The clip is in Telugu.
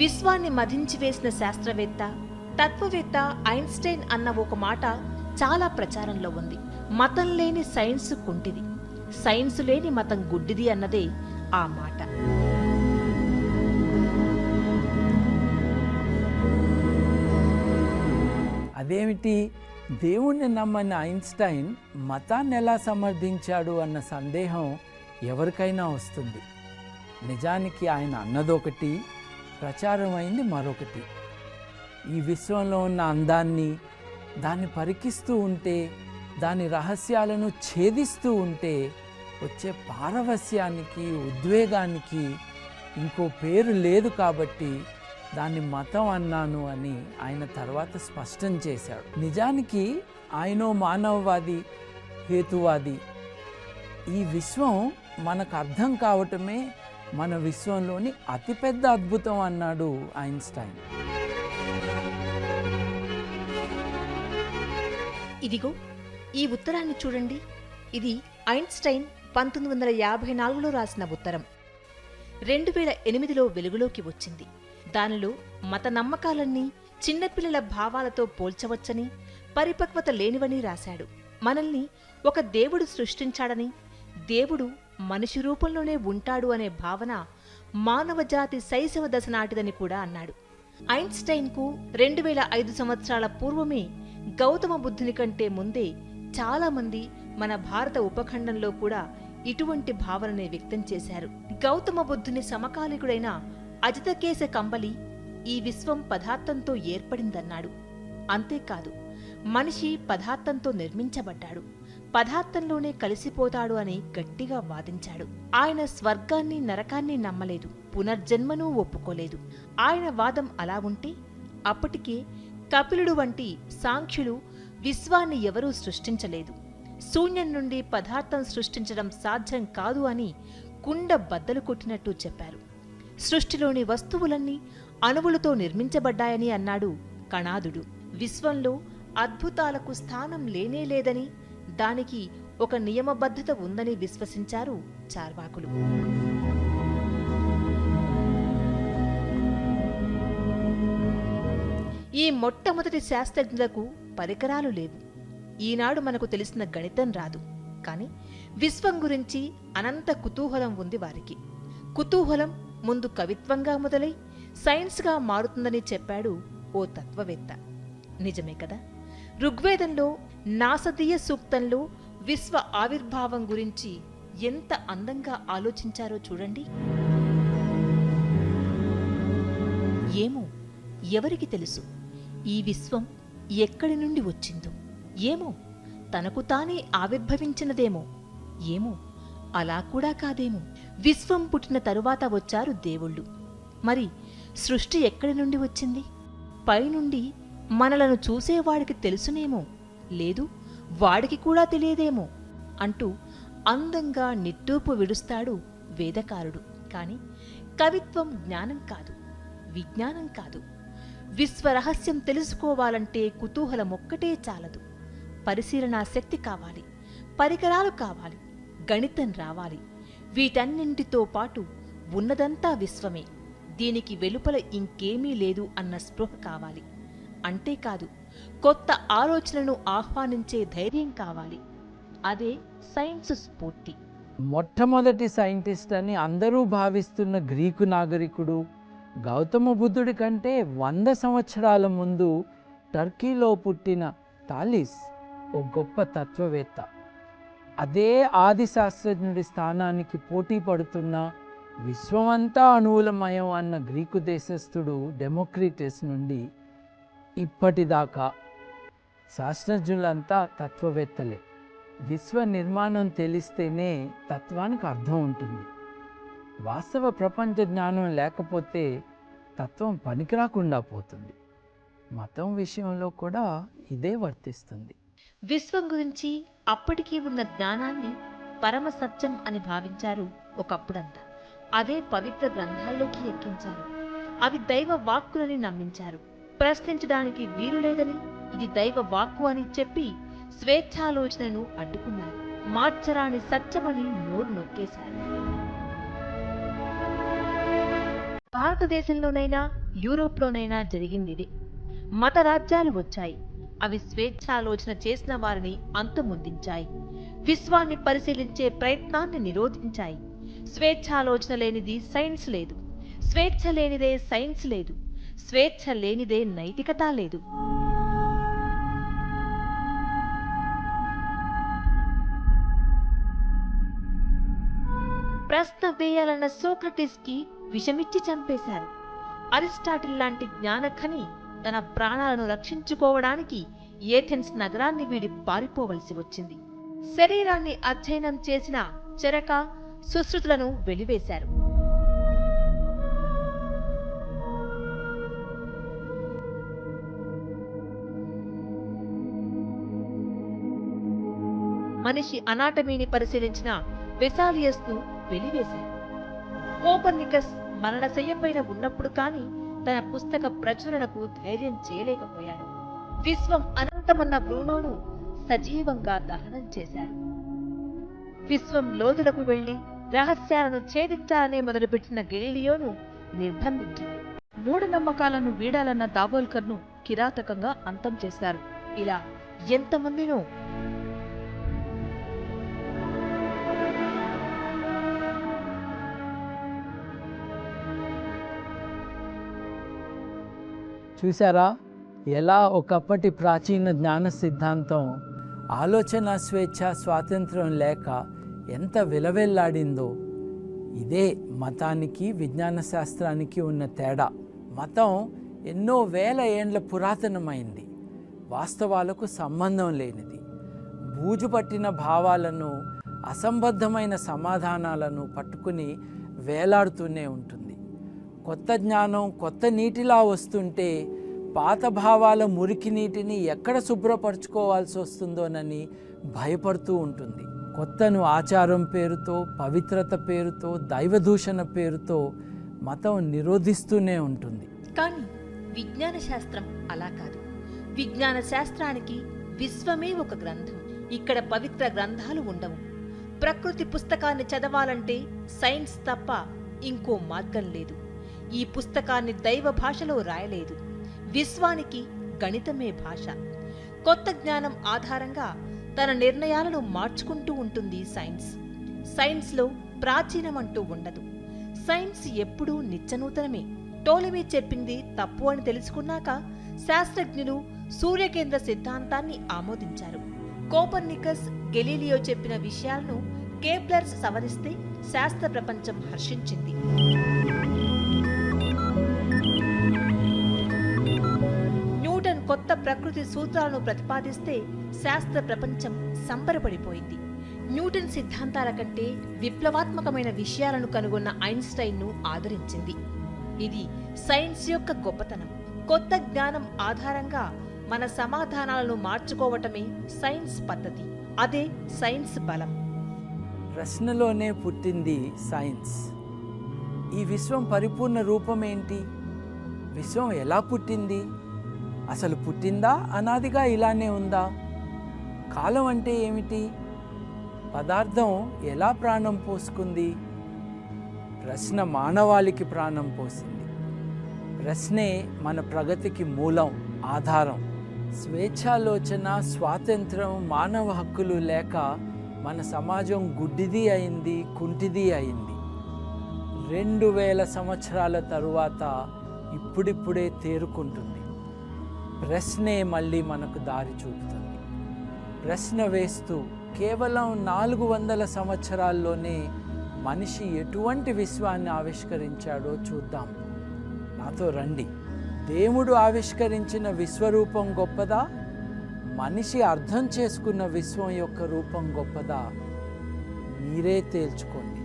విశ్వాన్ని మధించి వేసిన శాస్త్రవేత్త తత్వవేత్త ఐన్స్టైన్ అన్న ఒక మాట చాలా ప్రచారంలో ఉంది. మతం లేని సైన్స్ కుంటిది. సైన్స్ లేని మతం గుడ్డిది అన్నదే ఆ మాట. అదేమిటి? దేవుణ్ణి నమ్మని ఐన్స్టైన్ మతాన్ని ఎలా సమర్థించాడు అన్న సందేహం ఎవరికైనా వస్తుంది. నిజానికి ఆయన అన్నదొకటి ప్రచారం అయింది మరొకటి. ఈ విశ్వంలో ఉన్న అందాన్ని దాన్ని పరికిస్తూ ఉంటే దాని రహస్యాలను ఛేదిస్తూ ఉంటే వచ్చే పారవస్యానికి ఉద్వేగానికి ఇంకో పేరు లేదు కాబట్టి దాన్ని మతం అన్నాను అని ఆయన తర్వాత స్పష్టం చేశాడు. నిజానికి ఆయనో మానవవాది హేతువాది. ఈ విశ్వం మనకు అర్థం కావటమే మన విశ్వంలోని అతిపెద్ద అద్భుతం అన్నాడు ఐన్స్టైన్. ఇదిగో ఈ ఉత్తరాన్ని చూడండి. ఇది ఐన్స్టైన్ పంతొమ్మిది వందల యాభై నాలుగులో రాసిన ఉత్తరం. రెండు వేల ఎనిమిదిలో వెలుగులోకి వచ్చింది. దానిలో మత నమ్మకాలన్నీ చిన్నపిల్లల భావాలతో పోల్చవచ్చని పరిపక్వత లేనివని రాశాడు. మనల్ని ఒక దేవుడు సృష్టించాడని దేవుడు మనిషి రూపంలోనే ఉంటాడు అనే భావన మానవజాతి శైశవ దశ నాటిదని కూడా అన్నాడు. ఐన్స్టైన్కు రెండు వేల ఐదు సంవత్సరాల పూర్వమే గౌతమ బుద్ధుని కంటే ముందే చాలామంది మన భారత ఉపఖండంలో కూడా ఇటువంటి భావనని వ్యక్తం చేశారు. గౌతమ బుద్ధుని సమకాలికుడైన అజితకేశ కంబలి ఈ విశ్వం పదార్థంతో ఏర్పడిందన్నాడు. అంతేకాదు మనిషి పదార్థంతో నిర్మించబడ్డాడు. పదార్థంలోనే కలిసిపోతాడు అని గట్టిగా వాదించాడు. ఆయన స్వర్గాన్ని నరకాన్ని నమ్మలేదు పునర్జన్మను ఒప్పుకోలేదు. ఆయన వాదం అలా ఉంటే అప్పటికే కపిలుడు వంటి సాంఖ్యులు విశ్వాన్ని ఎవరూ సృష్టించలేదు. శూన్యం నుండి పదార్థం సృష్టించడం సాధ్యం కాదు అని కుండ బద్దలు కొట్టినట్టు చెప్పారు. సృష్టిలోని వస్తువులన్నీ అణువులతో నిర్మించబడ్డాయని అన్నాడు కణాదుడు. విశ్వంలో అద్భుతాలకు స్థానం లేనే లేదని దానికి ఒక నియమబద్ధత ఉందని విశ్వసించారు చార్వాకులు. ఈ మొట్టమొదటి శాస్త్రజ్ఞులకు పరికరాలు లేవు. ఈనాడు మనకు తెలిసిన గణితం రాదు. కాని విశ్వం గురించి అనంత కుతూహలం ఉంది వారికి. కుతూహలం ముందు కవిత్వంగా మొదలై సైన్స్గా మారుతుందని చెప్పాడు ఓ తత్వవేత్త. నిజమే కదా? ఋగ్వేదంలో నాసదీయ సూక్తంలో విశ్వ ఆవిర్భావం గురించి ఎంత అందంగా ఆలోచించారో చూడండి. ఏమో ఎవరికి తెలుసు? ఈ విశ్వం ఎక్కడి నుండి వచ్చిందో? ఏమో తనకు తానే ఆవిర్భవించినదేమో? ఏమో అలా కూడా కాదేమో? విశ్వం పుట్టిన తరువాత వచ్చారు దేవుళ్ళు. మరి సృష్టి ఎక్కడి నుండి వచ్చింది? పైనుండి మనలను చూసేవాడికి తెలుసునేమో? లేదు వాడికి కూడా తెలియదేమో? అంటూ అందంగా నిట్టూపు విడుస్తాడు వేదకారుడు. కాని కవిత్వం జ్ఞానం కాదు విజ్ఞానం కాదు. విశ్వరహస్యం తెలుసుకోవాలంటే కుతూహలం ఒక్కటే చాలదు. పరిశీలనా శక్తి కావాలి పరికరాలు కావాలి గణితం రావాలి. వీటన్నింటితో పాటు ఉన్నదంతా విశ్వమే. దీనికి వెలుపల ఇంకేమీ లేదు అన్న స్పృహ కావాలి. అంతేకాదు కొత్త ఆలోచనను ఆహ్వానించే ధైర్యం కావాలి. అదే సైన్స్ స్ఫూర్తి. మొట్టమొదటి సైంటిస్ట్ అని అందరూ భావిస్తున్న గ్రీకు నాగరికుడు గౌతమ బుద్ధుడి కంటే వంద సంవత్సరాల ముందు టర్కీలో పుట్టిన తాలిస్ ఓ గొప్ప తత్వవేత్త. అదే ఆది శాస్త్రజ్ఞుడి స్థానానికి పోటీ పడుతున్న విశ్వమంతా అణువులమయం అన్న గ్రీకు దేశస్థుడు డెమోక్రిటిస్ నుండి ఇప్పటిదాకా. శాస్త్రజ్ఞులంతా తత్వవేత్తలే. విశ్వ నిర్మాణం తెలిస్తేనే తత్వానికి అర్థం ఉంటుంది. వాస్తవ ప్రపంచ జ్ఞానం లేకపోతే తత్వం పనికిరాకుండా పోతుంది. మతం విషయంలో కూడా ఇదే వర్తిస్తుంది. విశ్వం గురించి అప్పటికీ ఉన్న జ్ఞానాన్ని పరమ సత్యం అని భావించారు ఒకప్పుడంతా. అదే పవిత్ర గ్రంథాల్లోకి ఎక్కించారు. అవి దైవ వాక్కులని నమ్మించారు. ప్రశ్నించడానికి వీలు లేదని ఇది దైవ వాక్కు అని చెప్పి స్వేచ్ఛాలోచనను అడ్డుకున్నారు. మార్చరాని సత్యమని నోరు నొక్కేశారు. భారతదేశంలోనైనా యూరోప్లోనైనా జరిగింది ఇది. మత రాజ్యాలు వచ్చాయి. అవి స్వేచ్ఛాలోచన చేసిన వారిని అంతమొందించాయి. విశ్వాన్ని పరిశీలించే ప్రయత్నాన్ని నిరోధించాయి. స్వేచ్ఛాలోచన లేనిది సైన్స్ లేదు. స్వేచ్ఛ లేనిదే సైన్స్ లేదు. స్వేచ్ఛ లేనిదే నైతికత లేదు. ప్రశ్న వేయాలన్న సోక్రటిస్కి విషమిచ్చి చంపేశారు. అరిస్టాటిల్ లాంటి జ్ఞానఖని తన ప్రాణాలను రక్షించుకోవడానికి ఏథెన్స్ నగరాన్ని వీడి పారిపోవలసి వచ్చింది. శరీరాన్ని అధ్యయనం చేసిన చెరక సుశ్రుతులను వెలివేశారు. మనిషి అనాటమీని పరిశీలించిన వెసాలియస్ను వెలివేశారు కోపర్నికస్ మరణశయ్యపైన ఉన్నప్పుడు కానీ తన పుస్తక ప్రచురణకు ధైర్యం చేయలేకపోయాడు. విశ్వం అనంతమన్న బ్రూనోను సజీవంగా దహనం చేశారు విశ్వం లోతులకు వెళ్ళి రహస్యాలను ఛేదించాలనే మొదలుపెట్టిన గెలీలియోను నిర్బంధించింది మూఢనమ్మకాలను వీడాలన్న దాబోల్కర్ను కిరాతకంగా అంతం చేశారు. ఇలా ఎంతమందినో చూసారా ఎలా ఒకప్పటి ప్రాచీన జ్ఞాన సిద్ధాంతం ఆలోచన స్వేచ్ఛ స్వాతంత్రం లేక ఎంత విలవెల్లాడిందో. ఇదే మతానికి విజ్ఞాన శాస్త్రానికి ఉన్న తేడా. మతం ఎన్నో వేల ఏండ్ల పురాతనమైంది. వాస్తవాలకు సంబంధం లేనిది. బూజు పట్టిన భావాలను అసంబద్ధమైన సమాధానాలను పట్టుకుని వేలాడుతూనే ఉంటుంది. కొత్త జ్ఞానం కొత్త నీటిలా వస్తుంటే పాత భావాల మురికి నీటిని ఎక్కడ శుభ్రపరచుకోవాల్సి వస్తుందోనని భయపడుతూ ఉంటుంది. కొత్తను ఆచారం పేరుతో పవిత్రత పేరుతో దైవదూషణ పేరుతో మతం నిరోధిస్తూనే ఉంటుంది. కానీ విజ్ఞాన శాస్త్రం అలా కాదు. విజ్ఞాన శాస్త్రానికి విశ్వమే ఒక గ్రంథం. ఇక్కడ పవిత్ర గ్రంథాలు ఉండవు. ప్రకృతి పుస్తకాన్ని చదవాలంటే సైన్స్ తప్ప ఇంకో మార్గం లేదు. ఈ పుస్తకాన్ని దైవ భాషలో రాయలేదు. విశ్వానికి గణితమే భాష. కొత్త జ్ఞానం ఆధారంగా తన నిర్ణయాలను మార్చుకుంటూ ఉంటుంది సైన్స్. సైన్స్లో ప్రాచీనమంటూ ఉండదు. సైన్స్ ఎప్పుడూ నిత్యనూతనమే. టోలమీ చెప్పింది తప్పు అని తెలుసుకున్నాక శాస్త్రజ్ఞులు సూర్యకేంద్ర సిద్ధాంతాన్ని ఆమోదించారు. కోపర్నికస్ గెలీలియో చెప్పిన విషయాలను కేప్లర్స్ సవరిస్తే శాస్త్ర ప్రపంచం హర్షించింది. ప్రకృతి సూత్రాలను ప్రతిపాదిస్తే శాస్త్ర ప్రపంచం సంబరపడిపోయింది. న్యూటన్ సిద్ధాంతాల కంటే విప్లవాత్మకమైన విషయాలను కనుగొన్న ఐన్స్టైన్ను ఆదరించింది. ఇది సైన్స్ యొక్క గొప్పతనం. కొత్త జ్ఞానం ఆధారంగా మన సమాధానాలను మార్చుకోవటమే సైన్స్ పద్ధతి. అదే సైన్స్ బలం. ప్రశ్నలోనే పుట్టింది సైన్స్. ఈ విశ్వం పరిపూర్ణ రూపం ఏంటి విశ్వం ఎలా పుట్టింది? అసలు పుట్టిందా? అనాదిగా ఇలానే ఉందా? కాలం అంటే ఏమిటి? పదార్థం ఎలా ప్రాణం పోసుకుంది? ప్రశ్న మానవాళికి ప్రాణం పోసింది. ప్రశ్నే మన ప్రగతికి మూలం ఆధారం. స్వేచ్ఛాలోచన స్వాతంత్రం మానవ హక్కులు లేక మన సమాజం గుడ్డిది అయింది కుంటిది అయింది. రెండు వేల సంవత్సరాల తరువాత ఇప్పుడిప్పుడే తేరుకుంటుంది. ప్రశ్నే మళ్ళీ మనకు దారి చూపుతుంది. ప్రశ్న వేస్తూ కేవలం నాలుగు వందల సంవత్సరాల్లోనే మనిషి ఎటువంటి విశ్వాన్ని ఆవిష్కరించాడో చూద్దాం. నాతో రండి. దేవుడు ఆవిష్కరించిన విశ్వరూపం గొప్పదా? మనిషి అర్థం చేసుకున్న విశ్వం యొక్క రూపం గొప్పదా? మీరే తేల్చుకోండి.